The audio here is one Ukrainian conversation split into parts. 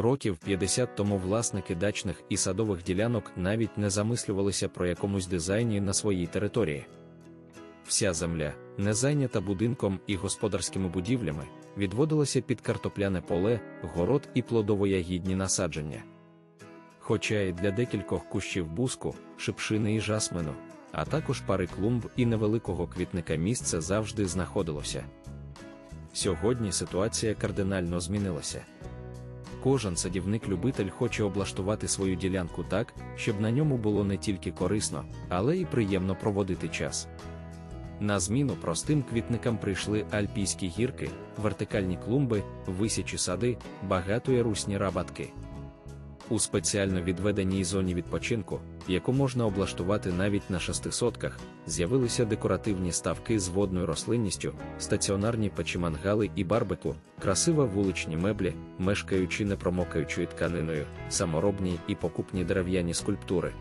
Років 50 тому власники дачних і садових ділянок навіть не замислювалися про якомусь дизайні на своїй території. Вся земля, не зайнята будинком і господарськими будівлями, відводилася під картопляне поле, город і плодово-ягідні насадження. Хоча і для декількох кущів буску, шипшини і жасмину, а також пари клумб і невеликого квітника місце завжди знаходилося. Сьогодні ситуація кардинально змінилася. Кожен садівник-любитель хоче облаштувати свою ділянку так, щоб на ньому було не тільки корисно, але й приємно проводити час. На зміну простим квітникам прийшли альпійські гірки, вертикальні клумби, висячі сади, багатоярусні рабатки. У спеціально відведеній зоні відпочинку, яку можна облаштувати навіть на шестисотках, з'явилися декоративні ставки з водною рослинністю, стаціонарні печі мангали і барбеку, красива вуличні меблі, мешкаючи непромокаючою тканиною, саморобні і покупні дерев'яні скульптури.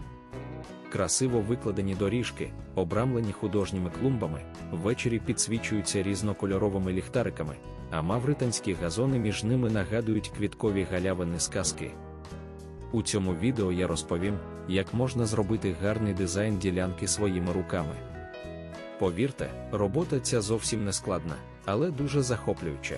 Красиво викладені доріжки, обрамлені художніми клумбами, ввечері підсвічуються різнокольоровими ліхтариками, а мавританські газони між ними нагадують квіткові галявини сказки. У цьому відео я розповім, як можна зробити гарний дизайн ділянки своїми руками. Повірте, робота ця зовсім не складна, але дуже захоплююча.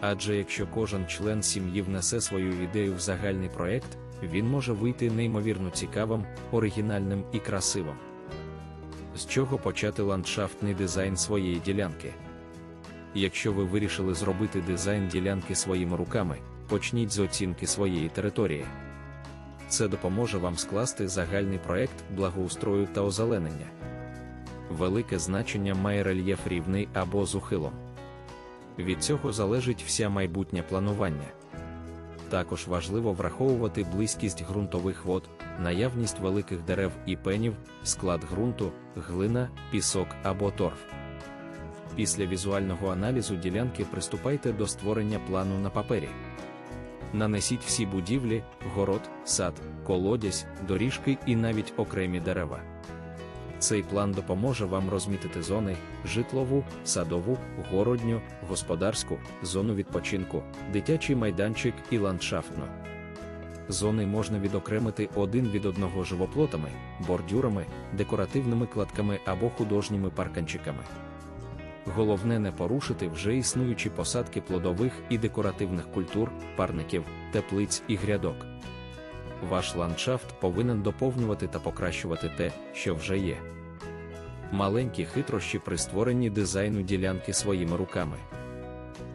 Адже якщо кожен член сім'ї внесе свою ідею в загальний проект, він може вийти неймовірно цікавим, оригінальним і красивим. З чого почати ландшафтний дизайн своєї ділянки? Якщо ви вирішили зробити дизайн ділянки своїми руками, почніть з оцінки своєї території. Це допоможе вам скласти загальний проект благоустрою та озеленення. Велике значення має рельєф рівний або з ухилом. Від цього залежить вся майбутнє планування. Також важливо враховувати близькість ґрунтових вод, наявність великих дерев і пенів, склад ґрунту, глина, пісок або торф. Після візуального аналізу ділянки приступайте до створення плану на папері. Нанесіть всі будівлі, город, сад, колодязь, доріжки і навіть окремі дерева. Цей план допоможе вам розмітити зони житлову, садову, городню, господарську, зону відпочинку, дитячий майданчик і ландшафтну. Зони можна відокремити один від одного живоплотами, бордюрами, декоративними кладками або художніми парканчиками. Головне не порушити вже існуючі посадки плодових і декоративних культур, парників, теплиць і грядок. Ваш ландшафт повинен доповнювати та покращувати те, що вже є. Маленькі хитрощі при створенні дизайну ділянки своїми руками.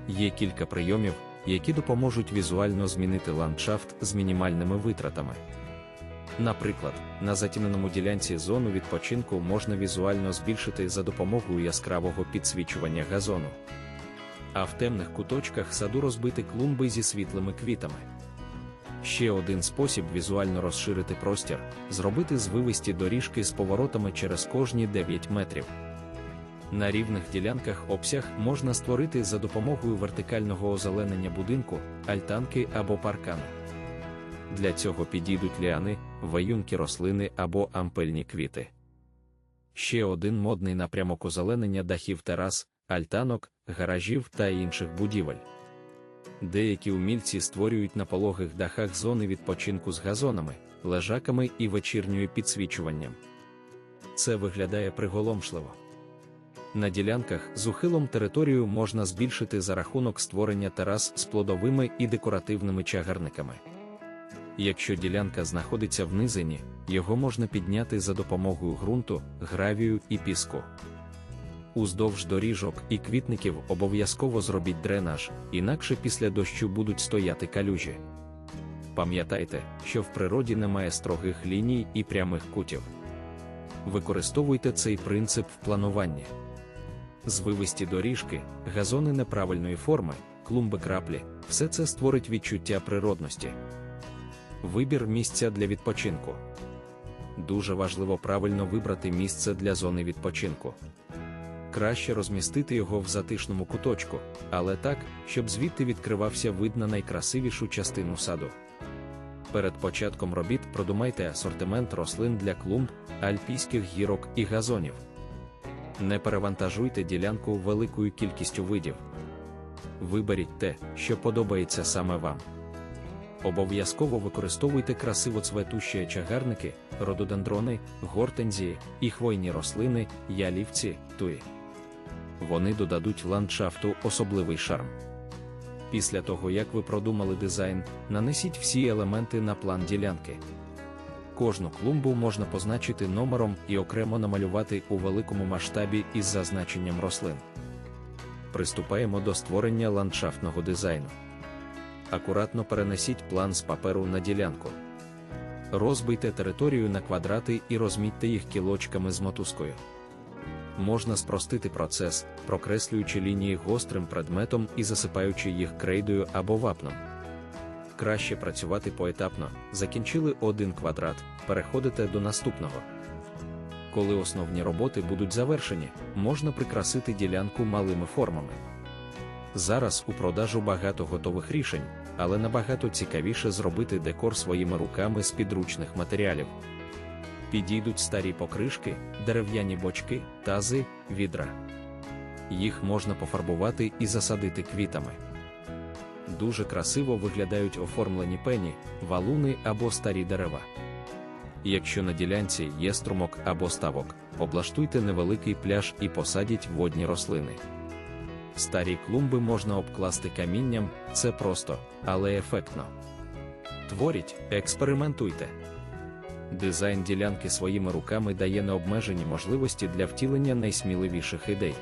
Є кілька прийомів, які допоможуть візуально змінити ландшафт з мінімальними витратами. Наприклад, на затіненому ділянці зону відпочинку можна візуально збільшити за допомогою яскравого підсвічування газону. А в темних куточках саду розбити клумби зі світлими квітами. Ще один спосіб візуально розширити простір зробити звивисті доріжки з поворотами через кожні 9 метрів. На рівних ділянках обсяг можна створити за допомогою вертикального озеленення будинку, альтанки або паркану. Для цього підійдуть ліани, ваюнки рослини або ампельні квіти. Ще один модний напрямок озеленення дахів терас, альтанок, гаражів та інших будівель. Деякі умільці створюють на пологих дахах зони відпочинку з газонами, лежаками і вечірньою підсвічуванням. Це виглядає приголомшливо. На ділянках з ухилом територію можна збільшити за рахунок створення терас з плодовими і декоративними чагарниками. Якщо ділянка знаходиться в низині, його можна підняти за допомогою ґрунту, гравію і піску. Уздовж доріжок і квітників обов'язково зробіть дренаж, інакше після дощу будуть стояти калюжі. Пам'ятайте, що в природі немає строгих ліній і прямих кутів. Використовуйте цей принцип в плануванні. Звивисті доріжки, газони неправильної форми, клумби краплі все це створить відчуття природності. Вибір місця для відпочинку. Дуже важливо правильно вибрати місце для зони відпочинку. Краще розмістити його в затишному куточку, але так, щоб звідти відкривався вид на найкрасивішу частину саду. Перед початком робіт продумайте асортимент рослин для клумб, альпійських гірок і газонів. Не перевантажуйте ділянку великою кількістю видів. Виберіть те, що подобається саме вам. Обов'язково використовуйте красиво цветущі чагарники, рододендрони, гортензії і хвойні рослини, ялівці, туї. Вони додадуть ландшафту особливий шарм. Після того, як ви продумали дизайн, нанесіть всі елементи на план ділянки. Кожну клумбу можна позначити номером і окремо намалювати у великому масштабі із зазначенням рослин. Приступаємо до створення ландшафтного дизайну. Акуратно перенесіть план з паперу на ділянку. Розбийте територію на квадрати і розмітьте їх кілочками з мотузкою. Можна спростити процес, прокреслюючи лінії гострим предметом і засипаючи їх крейдою або вапном. Краще працювати поетапно, закінчили один квадрат, переходите до наступного. Коли основні роботи будуть завершені, можна прикрасити ділянку малими формами. Зараз у продажу багато готових рішень, але набагато цікавіше зробити декор своїми руками з підручних матеріалів. Підійдуть старі покришки, дерев'яні бочки, тази, відра. Їх можна пофарбувати і засадити квітами. Дуже красиво виглядають оформлені пені, валуни або старі дерева. Якщо на ділянці є струмок або ставок, облаштуйте невеликий пляж і посадіть водні рослини. Старі клумби можна обкласти камінням, це просто, але ефектно. Творіть, експериментуйте. Дизайн ділянки своїми руками дає необмежені можливості для втілення найсміливіших ідей.